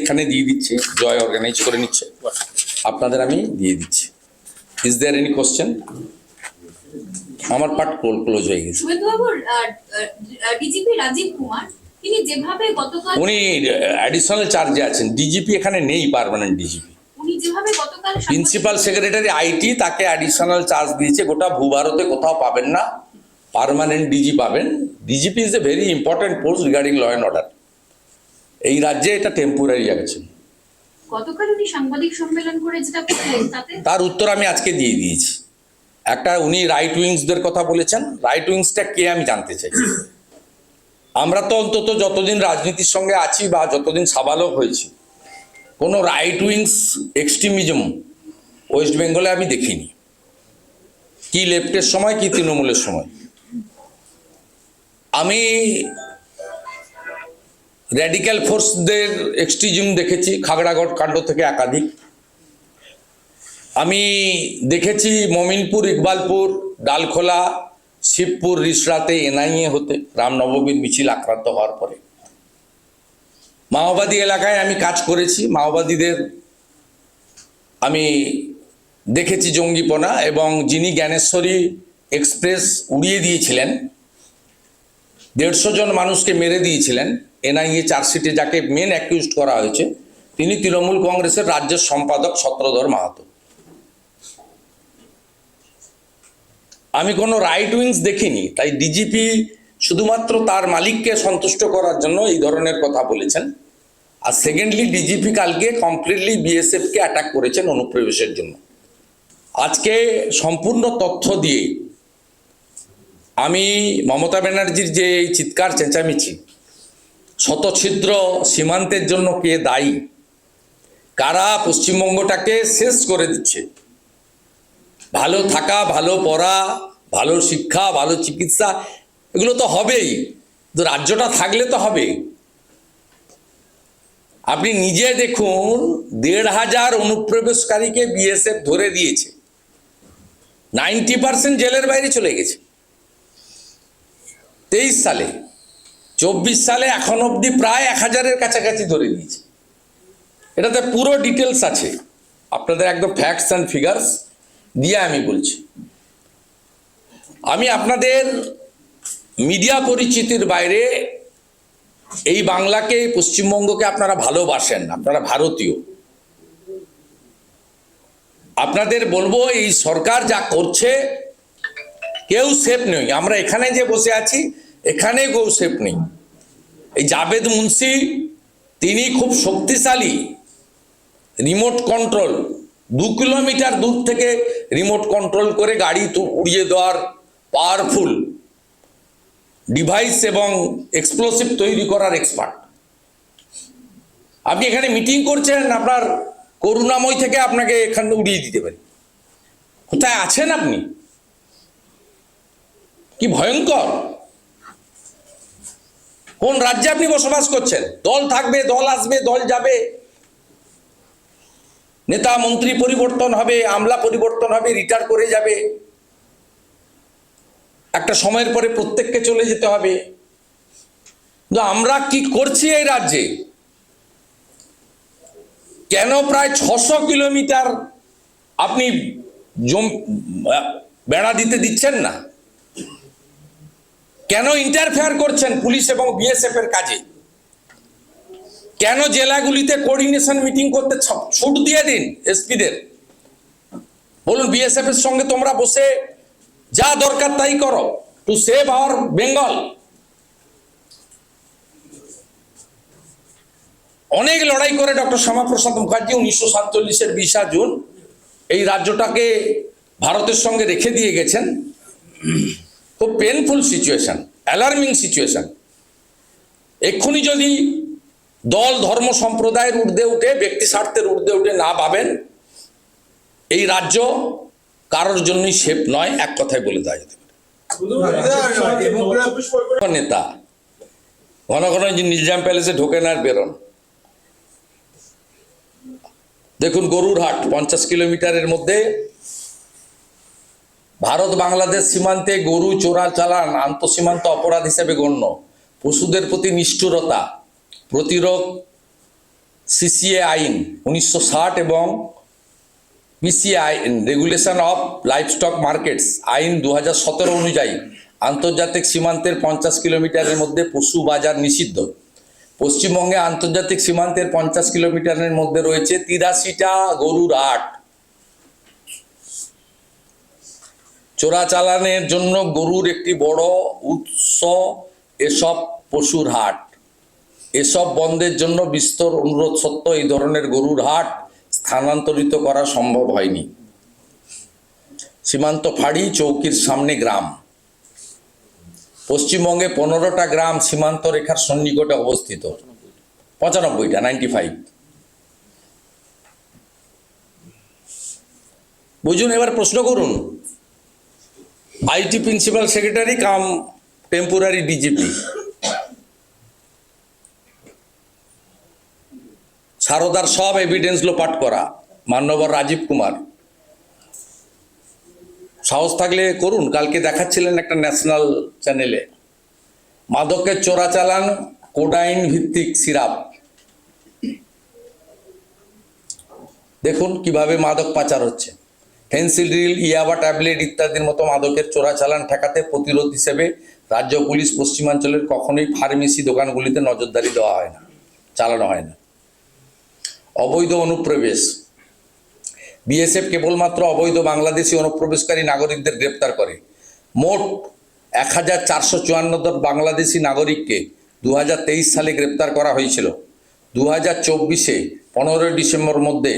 এখানে দিয়ে দিচ্ছি জয় অর্গানাইজ করে নিচ্ছে। আপনাদের আমি দিয়ে দিচ্ছি। ইজ দেয়ার এনি কোশ্চেন আমার পার্ট ক্লোজ হয়ে গেছে। ডিজিপি রাজীব কুমার তিনি যেভাবে গতকাল উনি অ্যাডিশনাল চার্জে আছেন। ডিজিপি এখানে নেই পার্মানেন্ট ডিজিপি উনি যেভাবে গতকাল প্রিন্সিপাল সেক্রেটারি আইটি তাকে অ্যাডিশনাল চার্জ দিয়েছে। গোটা ভূভারতে কোথাও পাবেন না। পার্মানেন্ট ডিজি পাবেন। DGP is a very important post regarding law and order এই রাজ্যে এটা টেম্পোরারি আছে। গতকাল উনি সাংবাদিক সম্মেলন করে যেটা বললেন তাতে? তার উত্তর আমি আজকে দিয়ে দিয়েছি। একটা উনি রাইট উইংসদের কথা বলেছেন। রাইট উইংসটা কে আমি জানতে চাই। আমরা তো অন্তত যতদিন রাজনীতির সঙ্গে আছি বা যতদিন সাবালক হয়েছি কোনো রাইট উইংস এক্সট্রিমিজম ওয়েস্ট বেঙ্গলে আমি দেখিনি। কি লেফটের সময় কি তৃণমূলের সময়। আমি র্যাডিক্যাল ফোর্সদের এক্সট্রিজম দেখেছি, খাগড়াগড় কাণ্ড থেকে একাধিক। আমি দেখেছি মমিনপুর, ইকবালপুর, ডালখোলা, শিবপুর, রিসরাতে এনআইএ হতে, রামনবমীর মিছিল আক্রান্ত হওয়ার পরে। মাওবাদী এলাকায় আমি কাজ করেছি, মাওবাদীদের আমি দেখেছি জঙ্গিপনা এবং যিনি জ্ঞানেশ্বরী এক্সপ্রেস উড়িয়ে দিয়েছিলেন, দেড়শো জন মানুষকে মেরে দিয়েছিলেন এনআইএ চার্জশিটে যাকে মেন অ্যাকিউজ করা হয়েছে, তিনি তৃণমূল কংগ্রেসের রাজ্যের সম্পাদক সত্রধর মাহাতো। আমি কোনো রাইট উইংস দেখিনি, তাই ডিজিপি শুধুমাত্র তার মালিককে সন্তুষ্ট করার জন্য এই ধরনের কথা বলেছেন। আর সেকেন্ডলি ডিজিপি কালকে কমপ্লিটলি বিএসএফকে অ্যাটাক করেছেন অনুপ্রবেশের জন্য। আজকে সম্পূর্ণ তথ্য দিয়ে আমি মমতা ব্যানার্জির যে চিৎকার চেঁচামেচি শতছিদ্র সীমান্তের জন্য কে দায়ী? কারা পশ্চিমবঙ্গটাকে শেষ করে দিচ্ছে? ভালো থাকা, ভালো পড়া, ভালো শিক্ষা, ভালো চিকিৎসা, এগুলো তো হবেই। রাজ্যটা থাকলে তো হবে। আপনি নিজে দেখুন, দেড় হাজার অনুপ্রবেশকারীকে বিএসএফ ধরে দিয়েছে। নাইনটি পার্সেন্ট জেলের বাইরে চলে গেছে। তেইশ সালে। চব্বিশ সালে এখন অবধি প্রায় এক হাজারের কাছাকাছি ধরে দিয়েছে এটাতে পুরো ডিটেলস আছে। আপনাদের একদম ফ্যাক্টস অ্যান্ড ফিগার্স দিয়ে আমি বলছি। আমি আপনাদের মিডিয়া পরিচিতির বাইরে এই বাংলাকে, পশ্চিমবঙ্গকে আপনারা ভালোবাসেন, আপনারা ভারতীয়। আপনাদের বলব, এই সরকার যা করছে, কেউ সেফ নেই। আমরা এখানে যে বসে আছি এখানে সেফ নেই। এই জাবেদ মুন্সি, তিনি খুব শক্তিশালী রিমোট কন্ট্রোল দু কিলোমিটার দূর থেকে রিমোট কন্ট্রোল করে গাড়ি উড়িয়ে দেওয়ার পাওয়ারফুল ডিভাইস এবং এক্সপ্লোসিভ তৈরি করার এক্সপার্ট আপনি এখানে মিটিং করছেন, আপনার করুণাময় থেকে আপনাকে এখানে উড়িয়ে দিতে পারি। কোথায় আছেন আপনি? কি ভয়ঙ্কর? কোন রাজ্যে আপনি বসবাস করছেন? দল থাকবে, দল আসবে, দল যাবে। নেতা মন্ত্রী পরিবর্তন হবে, আমলা পরিবর্তন হবে, রিটায়ার করে যাবে। একটা সময়ের পরে প্রত্যেককে চলে যেতে হবে। আমরা কি করছি এই রাজ্যে? কেন প্রায় ছশো কিলোমিটার আপনি জম বেড়া দিতে দিচ্ছেন না? কেন ইন্টারফেয়ার করছেন পুলিশ এবং বিএসএফ এর কাজে? কেন জেলাগুলিতে কোঅর্ডিনেশন মিটিং করতে ছুট দিয়ে দিন এসপিদের? বলুন বিএসএফ এর সঙ্গে তোমরা বসে যা দরকার তাই করো। টু সেভ আওয়ার বেঙ্গল অনেক লড়াই করে ডক্টর শ্যামাপ্রসাদ মুখার্জি উনিশশো সাতচল্লিশের বিশা জুন এই রাজ্যটাকে ভারতের সঙ্গে রেখে দিয়ে গেছেন। খুব পেনফুল সিচুয়েশন অ্যালার্মিং সিচুয়েশন এক্ষুনি যদি দল, ধর্ম, সম্প্রদায়ের ঊর্ধ্বে উঠে, ব্যক্তি স্বার্থের ঊর্ধ্বে উঠে না পাবেন এই রাজ্য কারোর জন্যই সেফ নয়, এক কথায় বলে দেওয়া যেতে পারে। নেতা ঘন ঘন যে নিজাম প্যালেসে ঢোকেন আর বেরোন। দেখুন গরুর হাট পঞ্চাশ কিলোমিটারের মধ্যে ভারত বাংলাদেশ সীমান্তে গরু, চোরা, চালান আন্তঃসীমান্ত অপরাধ হিসেবে গণ্য। পশুদের প্রতি নিষ্ঠুরতা, প্রতিরোধ, সিসিএ আইন উনিশশো ষাট এবং পিসিএ আইন রেগুলেশন অফ লাইভস্টক মার্কেটস আইন দু হাজার সতেরো অনুযায়ী আন্তর্জাতিক সীমান্তের পঞ্চাশ কিলোমিটারের মধ্যে পশু বাজার নিষিদ্ধ। পশ্চিমবঙ্গে আন্তর্জাতিক সীমান্তের পঞ্চাশ কিলোমিটারের মধ্যে রয়েছে তিরাশিটা গরুর হাট চোরাচালানের জন্য গরুর একটি বড় উৎস এসব পশুর হাট। এসব বন্ধের জন্য বিস্তর অনুরোধ সত্ত্বেও এই ধরনের গরুর হাট স্থানান্তরিত করা সম্ভব হয়নি। সীমান্ত ফাঁড়ি চৌকির সামনে গ্রাম। পশ্চিমবঙ্গে পনেরোটা গ্রাম সীমান্ত রেখার সন্নিকটে অবস্থিত। পঁচানব্বইটা নাইনটি ফাইভ বুঝুন, এবার প্রশ্ন করুন। IT principal secretary, cum temporary DGP. সারদার সব এভিডেন্স লোপাট করা, মান্যবর রাজীব কুমার। সাহস থাকলে করুন, কালকে দেখাচ্ছিলেন একটা ন্যাশনাল চ্যানেলে মাদকের চোরাচালান কোডাইন ভিত্তিক সিরাপ। দেখুন কীভাবে মাদক পাচার হচ্ছে। ফেন্সিডিল ইয়াবা ট্যাবলেট ইত্যাদির মতো মাদকের চোরাচালান ঠেকাতে প্রতিরোধ হিসেবে রাজ্য পুলিশ পশ্চিমাঞ্চলের কখনোই ফার্মেসি দোকানগুলিতে নজরদারি দেওয়া হয় না, চালানো হয় না। অবৈধ অনুপ্রবেশ। বিএসএফ কেবলমাত্র অবৈধ বাংলাদেশি অনুপ্রবেশকারী নাগরিকদের গ্রেপ্তার করে। মোট এক হাজার চারশো চুয়ান্ন বাংলাদেশি নাগরিককে দু হাজার তেইশ সালে গ্রেপ্তার করা হয়েছিল। দু হাজার চব্বিশে পনেরোই ডিসেম্বর মধ্যে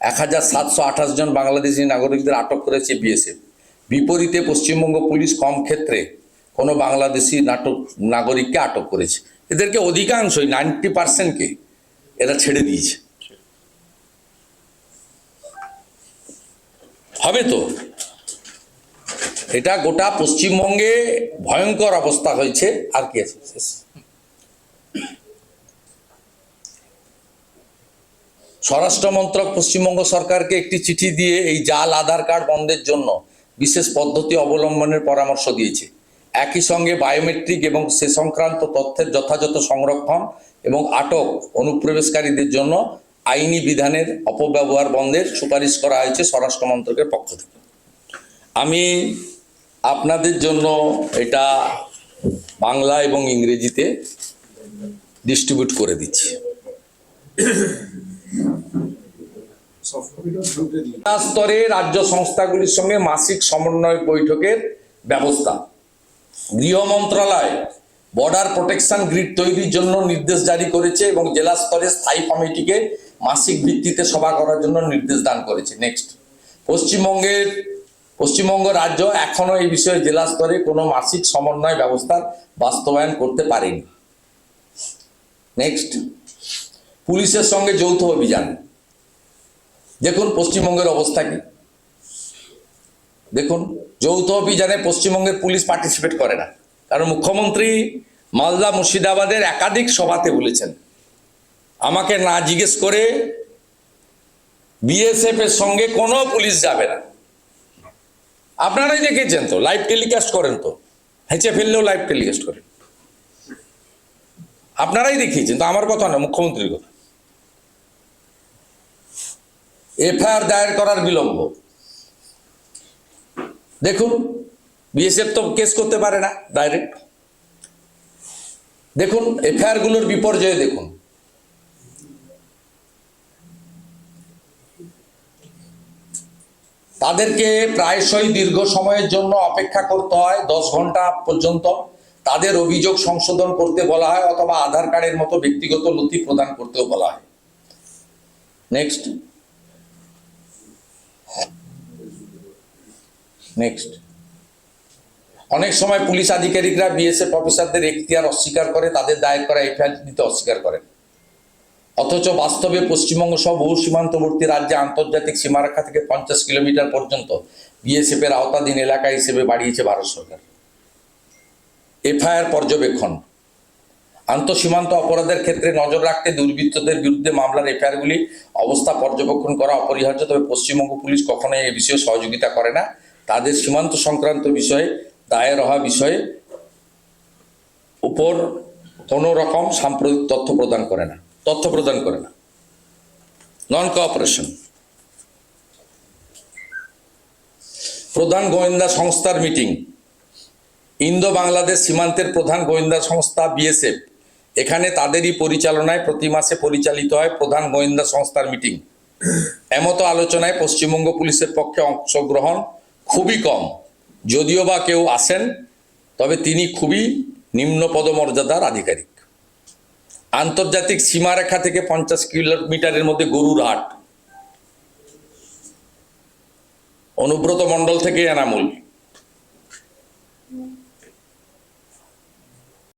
এক হাজার সাতশো আঠাশ জন বাংলাদেশি নাগরিকদের আটক করেছে বিএসএফ। বিপরীতে পশ্চিমবঙ্গ পুলিশ কম ক্ষেত্রে কোনো বাংলাদেশি নাটক, নাগরিককে আটক করেছে। এদেরকে অধিকাংশই নাইনটি পার্সেন্টকে এরা ছেড়ে দিয়েছে। হবে তো? এটা গোটা পশ্চিমবঙ্গে ভয়ঙ্কর অবস্থা হয়েছে। আর কি আছে? স্বরাষ্ট্র মন্ত্রক পশ্চিমবঙ্গ সরকারকে একটি চিঠি দিয়ে এই জাল আধার কার্ড বন্ধের জন্য বিশেষ পদ্ধতি অবলম্বনের পরামর্শ দিয়েছে। একই সঙ্গে বায়োমেট্রিক এবং সে সংক্রান্ত তথ্যের যথাযথ সংরক্ষণ এবং আটক অনুপ্রবেশকারীদের জন্য আইনি বিধানের অপব্যবহার বন্ধের সুপারিশ করা হয়েছে স্বরাষ্ট্র মন্ত্রকের পক্ষ থেকে। আমি আপনাদের জন্য এটা বাংলা এবং ইংরেজিতে ডিস্ট্রিবিউট করে দিচ্ছি। স্তরে রাজ্য সংস্থাগুলির সঙ্গে মাসিক সমন্বয় বৈঠকের ব্যবস্থা। গৃহ মন্ত্রণালয় বর্ডার প্রোটেকশন গ্রিড তৈরির জন্য নির্দেশ জারি করেছে এবং জেলা স্তরে স্থায়ী কমিটিকে মাসিক ভিত্তিতে সভা করার জন্য নির্দেশ দান করেছে। নেক্সট পশ্চিমবঙ্গের, পশ্চিমবঙ্গ রাজ্য এখনও এই বিষয়ে জেলা স্তরে কোনো মাসিক সমন্বয় ব্যবস্থার বাস্তবায়ন করতে পারেনি। নেক্সট পুলিশের সঙ্গে যৌথ অভিযান। দেখুন পশ্চিমবঙ্গের অবস্থা কি। দেখুন যৌথ অভিযানে পশ্চিমবঙ্গের পুলিশ পার্টিসিপেট করে না। কারণ মুখ্যমন্ত্রী মালদা মুর্শিদাবাদের একাধিক সভাতে বলেছেন। আমাকে না জিজ্ঞেস করে বিএসএফ এর সঙ্গে কোনো পুলিশ যাবে না। আপনারাই দেখেছেন তো লাইভ টেলিকাস্ট করেন তো। হেঁচে ফেললেও লাইভ টেলিকাস্ট করেন। আপনারাই দেখিয়েছেন তো, আমার কথা না, মুখ্যমন্ত্রীর কথা। এফআইআর দায়ের করার বিলম্ব। দেখুন বিএসএফ তো কেস করতে পারে না ডাইরেক্ট দেখুন এফআইআরগুলোর বিপর্যয় দেখুন। তাদেরকে প্রায়শই দীর্ঘ সময়ের জন্য অপেক্ষা করতে হয়, দশ ঘণ্টা পর্যন্ত। তাদের অভিযোগ সংশোধন করতে বলা হয়, অথবা আধার কার্ডের মতো ব্যক্তিগত নথি প্রদান করতেও বলা হয়। নেক্সট নেক্সট অনেক সময় পুলিশ আধিকারিকরা বিএসএফ অফিসারদের এখতিয়ার অস্বীকার করে, তাদের দায়ের করা এফআইআর নিতে অস্বীকার করেন অথচ বাস্তবে পশ্চিমবঙ্গ সহ বহু সীমান্তবর্তী রাজ্যে আন্তর্জাতিক সীমারেখা থেকে পঞ্চাশ কিলোমিটার পর্যন্ত বিএসএফ এর আওতাধীন এলাকা হিসেবে বাড়িয়েছে ভারত সরকার। এফআইআর পর্যবেক্ষণ। আন্তঃসীমান্ত অপরাধের ক্ষেত্রে নজর রাখতে দুর্বৃত্তদের বিরুদ্ধে মামলার এফআইআরগুলি অবস্থা পর্যবেক্ষণ করা অপরিহার্য, তবে পশ্চিমবঙ্গ পুলিশ কখনোই এ বিষয়ে সহযোগিতা করে না। তাদের সীমান্ত সংক্রান্ত বিষয়ে দায়ের হওয়া বিষয়ে উপর কোনো রকম সাম্প্রতিক তথ্য প্রদান করে না, তথ্য প্রদান করে না। নন কোঅপারেশন প্রধান গোয়েন্দা সংস্থার মিটিং। ইন্দো বাংলাদেশ সীমান্তের প্রধান গোয়েন্দা সংস্থা বিএসএফ। এখানে তাদেরই পরিচালনায় প্রতি মাসে পরিচালিত হয় প্রধান গোয়েন্দা সংস্থার মিটিং। এমতো আলোচনায় পশ্চিমবঙ্গ পুলিশের পক্ষে অংশগ্রহণ খুবই কম। যদিও বা কেউ আসেন তবে তিনি খুবই নিম্ন পদমর্যাদার আধিকারিক। আন্তর্জাতিক সীমারেখা থেকে পঞ্চাশ কিলোমিটারের মধ্যে গরুর হাট। অনুব্রত মণ্ডল থেকে এনামুল।